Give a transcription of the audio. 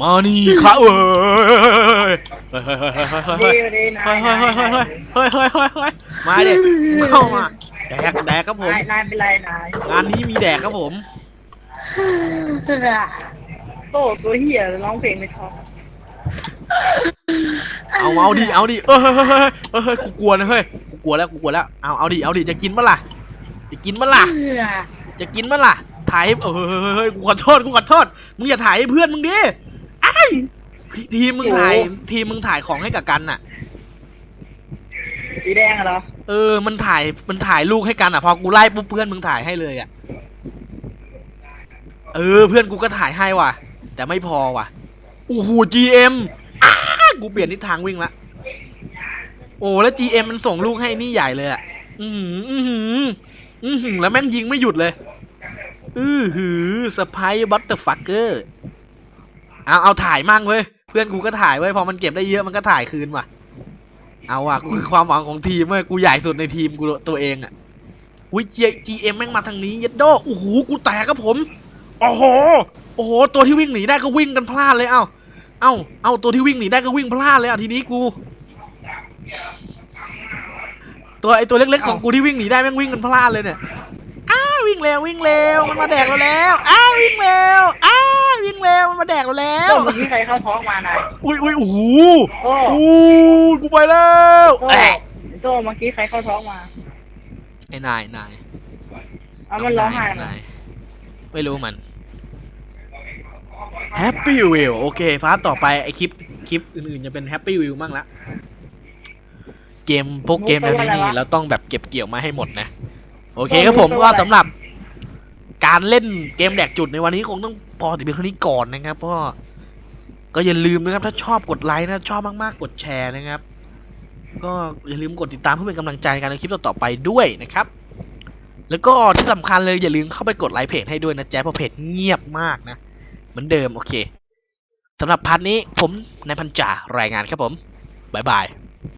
มานี่ครับเอ้ยเฮ้ยเฮ้ยเฮ้ยเฮ้ยเฮ้ยดีเฮ้ยดีนาเฮ้ยยเฮ้ยเฮ้ยเฮ้ยเฮ้ยเฮ้ยเฮ้ยเฮ้ยมาดิเข้ามาแดกแดกครับผมนายนายเป็นไรนายงานนี้มีแดกครับผมโต้ตัวเหี้ยร้องเพลงไม่ชอบเอาเอาดิเอาดิเออเฮ้ยเฮ้ยเฮ้ยเฮ้ยเฮ้ยกูกลัวนะเฮ้ยกูกลัวแล้วกูกลัวแล้วเอาเอาดิเอาดิจะกินมั้ล่ะจะกินมั้ล่ะจะกินมั้ล่ะถ่ายให้เออเฮ้ยเฮ้ยเฮ้ยกูขอโทษกูขอโทษมึงอย่าถ่ายให้เพื่อนมึงดิไอ้ ทีมมึงถ่ายทีมมึงถ่ายของให้กับกันน่ะ สีแดงอะเหรอเออ มันถ่าย มันถ่ายลูกให้กันอะ พอกูไล่ปุ๊บเพื่อนมึงถ่ายให้เลยอะ เออ เพื่อนกูก็ถ่ายให้ว่ะ แต่ไม่พอว่ะ โอ้โห GM อ้ากูเปลี่ยนทิศทางวิ่งละ โอ้ แล้ว GM มันส่งลูกให้นี่ใหญ่เลยอะ อือหือ อือหือ อือหือ แล้วแม่งยิงไม่หยุดเลย อือหือสไปบัตเตอร์ฟักเกอร์ เอา เอาถ่ายมั่งเว้ยเพื่อนกูก็ถ่ายเว้ยพอมันเก็บได้เยอะมันก็ถ่ายคืนว่ะ เอาอะกูคือความหวังของทีมเว้ยกูใหญ่สุดในทีมกูตัวเองอะอุ้ย G GM แม่งมาทางนี้ยัดโดโอ้โหกูแตกครับผมโอ้โหโอ้โหตัวที่วิ่งหนีได้ก็วิ่งกันพลาดเลยเอ้าเอ้าเอ้าตัวที่วิ่งหนีได้ก็วิ่งพลาดเลยอะทีนี้กูตัวไอตัวเล็กๆของกูที่วิ่งหนีได้แม่งวิ่งกันพลาดเลยเนี่ยอ้าวิ่งเร็ววิ่งเร็วมันมาแดกเราแล้วอ้าวิ่งเร็วอ้าวิ่งเร็ว มันมาแดกเราแล้วโต้เมื่อกี้ใครเข้าท้องมานายอุ้ยอุ้ยโอ้โหโต้โอ้กูไปแล้วโต้แอะโต้เมื่อกี้ใครเข้าท้องมาไอ้นายนายเอามันร้องไห้นมาายไม่รู้มัน Happy Wheel โอเคฟ้าต่อไปไอคลิปคลิปอื่นๆจะเป็น Happy Wheel มั่งละเกมพวกเกมแบบนี้นี่เราต้องแบบเก็บเกี่ยวมาให้หมดนะ โอเคครับผมก็สำหรับ การเล่นเกมแดกจุดในวันนี้คงต้อง พอแต่เพียงเท่านี้ก่อนนะครับก็ก็อย่าลืมนะครับ ถ้าชอบกดไลค์นะชอบมากๆ กดแชร์นะครับ ก็อย่าลืมกดติดตามเพื่อเป็นกำลังใจในการทำคลิปต่อๆไปด้วยนะครับ แล้วก็ที่สำคัญเลยอย่าลืมเข้าไปกดไลค์เพจให้ด้วยนะแจ๊เพราะเพจเงียบมากนะ เหมือนเดิมโอเคสำหรับพาร์ทนี้ผมนายพันจ่ารายงานครับผมบ๊ายบาย